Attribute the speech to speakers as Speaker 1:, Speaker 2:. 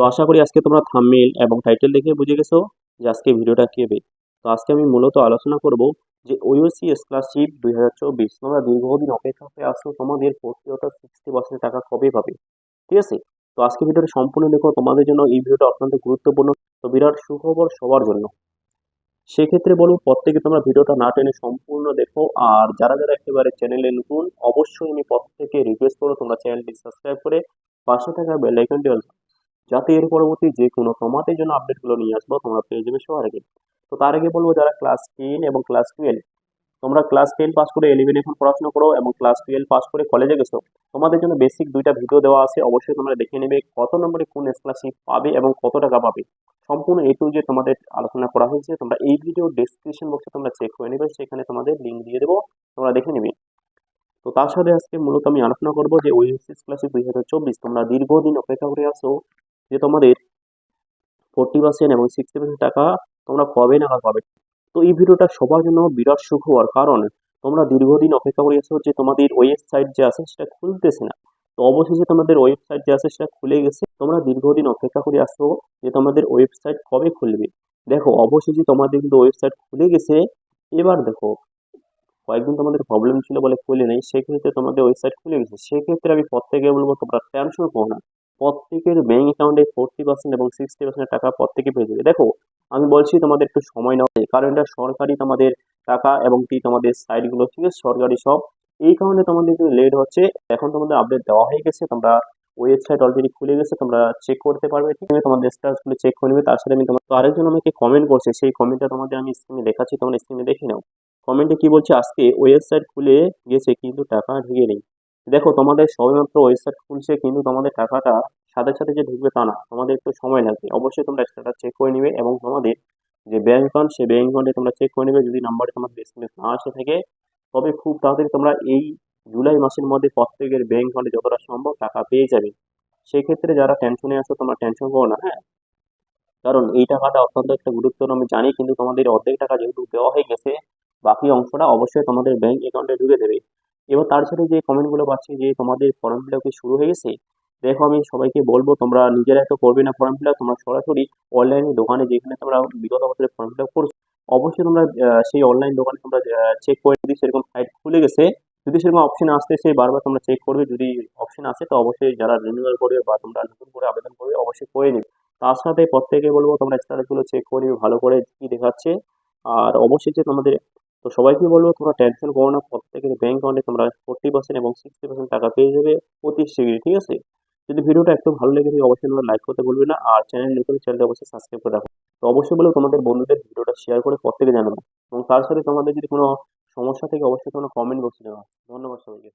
Speaker 1: তো আশা করি আজকে তোমরা থামমেল এবং টাইটেল দেখে বুঝে গেছো যে আজকে ভিডিওটা কেবে তো আজকে আমি মূলত আলোচনা করব যে ওইওসি স্কলারশিপ দুই হাজার চব্বিশ। তোমরা দীর্ঘদিন অপেক্ষা করে আসো তোমাদের প্রতিহত সিক্সটি পার্সেন্ট টাকা কবে পাবে? ঠিক আছে? তো আজকে ভিডিওটা সম্পূর্ণ দেখো, তোমাদের জন্য এই ভিডিওটা অত্যন্ত গুরুত্বপূর্ণ। তো বিরাট সুখবর সবার জন্য। সেক্ষেত্রে বলব প্রত্যেকে তোমরা ভিডিওটা না টেনে সম্পূর্ণ দেখো, আর যারা যারা একেবারে চ্যানেলে নতুন, অবশ্যই আমি প্রত্যেকে রিকোয়েস্ট করো তোমরা চ্যানেলটি সাবস্ক্রাইব করে পাশে থাকা বেল আইকনটি অল যাতে এর পরবর্তী যে কোনো তোমাদের জন্য আপডেটগুলো নিয়ে আসব, তোমরা পেয়ে যাবে সবার আগে। তো তার আগে বলব যারা ক্লাস টেন এবং ক্লাস টুয়েলভ তোমরা ক্লাস টেন পাস করে ইলেভেন এখন পড়াশোনা করো এবং ক্লাস টুয়েলভ পাস করে কলেজে গেছো, তোমাদের জন্য বেসিক দুইটা ভিডিও দেওয়া আছে, অবশ্যই তোমরা দেখে নেবে কত নম্বরে কোন স্কলারশিপ পাবে এবং কত টাকা পাবে। সম্পূর্ণ এ টু যে তোমাদের আলোচনা করা হয়েছে, তোমরা এই ভিডিও ডেসক্রিপশন বক্সে তোমরা চেক করে নেবে, সেখানে তোমাদের লিঙ্ক দিয়ে দেবো, তোমরা দেখে নেবে। তো তার সাথে আজকে মূলত আমি আলোচনা করব যে ওইএসএস স্কলারশিপ দুই হাজার চব্বিশ, তোমরা দীর্ঘদিন অপেক্ষা করে আসো যে তোমাদের ফোরটি পার্সেন্ট এবং সিক্সটি পার্সেন্ট টাকা তোমরা কবে নাগাদ পাবে তো এই ভিডিওটা সবার জন্য বিরাট সুখবর কারণ, তোমরা দীর্ঘদিন অপেক্ষা করে এসো যে তোমাদের ওয়েবসাইট যে আছে সেটা খুলতেছে না। তো অবশেষে তোমাদের ওয়েবসাইট যে আছে সেটা খুলে গেছে। তোমরা দীর্ঘদিন অপেক্ষা করে আসো যে তোমাদের ওয়েবসাইট কবে খুলবে। দেখো, অবশেষে তোমাদের কিন্তু ওয়েবসাইট খুলে গেছে। এবার দেখো, কয়েকদিন তোমাদের প্রবলেম ছিল বলে খুলে নেই। সেক্ষেত্রে তোমাদের ওয়েবসাইট খুলে গেছে। সেক্ষেত্রে আমি প্রত্যেকে বলব তোমরা টেনশন করো না। প্রত্যেকের ব্যাঙ্ক অ্যাকাউন্টে ফোরটি পার্সেন্ট এবং সিক্সটি পার্সেন্ট টাকা প্রত্যেকে পেয়ে যাবে। দেখো, আমি বলছি তোমাদের একটু সময় নেওয়া কারণ এটা সরকারি তোমাদের টাকা এবং কি তোমাদের সাইটগুলো ঠিক আছে? সরকারি সব। এই কারণে তোমাদের একটু লেট হচ্ছে। এখন তোমাদের আপডেট দেওয়া হয়ে গেছে, তোমরা ওয়েবসাইট অলরেডি খুলে গেছে, তোমরা চেক করতে পারবে, ঠিক আছে? তোমাদের স্ট্যাটাসগুলো চেক করে নেবে তার সাথে আমি তোমার আরেকজন আমাকে কমেন্ট করছে, সেই কমেন্টটা তোমাদের আমি স্ক্রিনে দেখাচ্ছি, তোমরা স্ক্রিনে দেখে নাও। কমেন্টে কি বলছে, আজকে ওয়েবসাইট খুলে গেছে, কিন্তু টাকা ঢুকে নেই। দেখো, তোমাদের সবেমাত্র ওয়েবসাইট খুলছে, কিন্তু তোমাদের টাকাটা সাথে সাথে যে ঢুকবে তা না। তোমাদের একটু সময় লাগবে। অবশ্যই তোমরা স্ট্যাটাস চেক করে নিবে এবং তোমাদের যে ব্যাঙ্ক অ্যাকাউন্ট সেই ব্যাংক অ্যাকাউন্টে তোমরা চেক করে নেবে। যদি নাম্বারে তোমাদের এসএমএস না আসে থাকে, তবে খুব তাড়াতাড়ি তোমরা এই জুলাই মাসের মধ্যে প্রত্যেকের ব্যাংক অ্যাকাউন্টে যতটা সম্ভব টাকা পেয়ে যাবে। সেক্ষেত্রে যারা টেনশনে আসো তোমরা টেনশন করো না হ্যাঁ? কারণ এই টাকাটা অত্যন্ত একটা গুরুত্বপূর্ণ, আমি জানি, কিন্তু তোমাদের অর্ধেক টাকা যেহেতু দেওয়া হয়ে গেছে, বাকি অংশটা অবশ্যই তোমাদের ব্যাংক অ্যাকাউন্টে ঢুকে দেবে। এবার তার সাথে যে কমেন্টগুলো পাচ্ছি যে তোমাদের ফর্ম ফিল আপ শুরু হয়ে গেছে, দেখো আমি সবাইকে বলব তোমরা নিজেরা তো করবে না ফর্ম ফিল তোমরা সরাসরি অনলাইনে দোকানে যেখানে তোমরা বিগত বছরে ফর্ম ফিল করছ, অবশ্যই তোমরা সেই অনলাইন দোকানে তোমরা চেক করে যদি সেরকম সাইট খুলে গেছে, যদি সেরকম অপশন আসতেছে বারবার তোমরা চেক করবে, যদি অপশন আসে তো অবশ্যই যারা রিনিউয়াল করবে বা তোমরা নতুন করে আবেদন করবে অবশ্যই করে নিবে। তার সাথে প্রত্যেকে বলব তোমরা স্ট্যাটাসগুলো চেক করে ভালো করে কি দেখাচ্ছে, আর অবশ্যই যে তোমাদের তো সবাইকে বলব, তোমরা টেনশন করো না। প্রত্যেকের ব্যাংক অ্যাকাউন্টে তোমরা ফোর্টি পার্সেন্ট এবং সিক্সটি পার্সেন্ট টাকা পেয়ে যাবে অতি শীঘ্রই ঠিক আছে? যদি ভিডিওটা একটু ভালো লেগে থাকে, অবশ্যই তোমরা লাইক করতে বলবে না। আর চ্যানেল নতুন চ্যানেলটা অবশ্যই সাবস্ক্রাইব করে রাখো। তো অবশ্যই বলব, তোমাদের বন্ধুদের ভিডিওটা শেয়ার করে প্রত্যেকে জানাব। এবং তার সাথে তোমাদের যদি কোনো সমস্যা থেকে, অবশ্যই তোমরা কমেন্ট বক্সে জানাও ধন্যবাদ সবাইকে।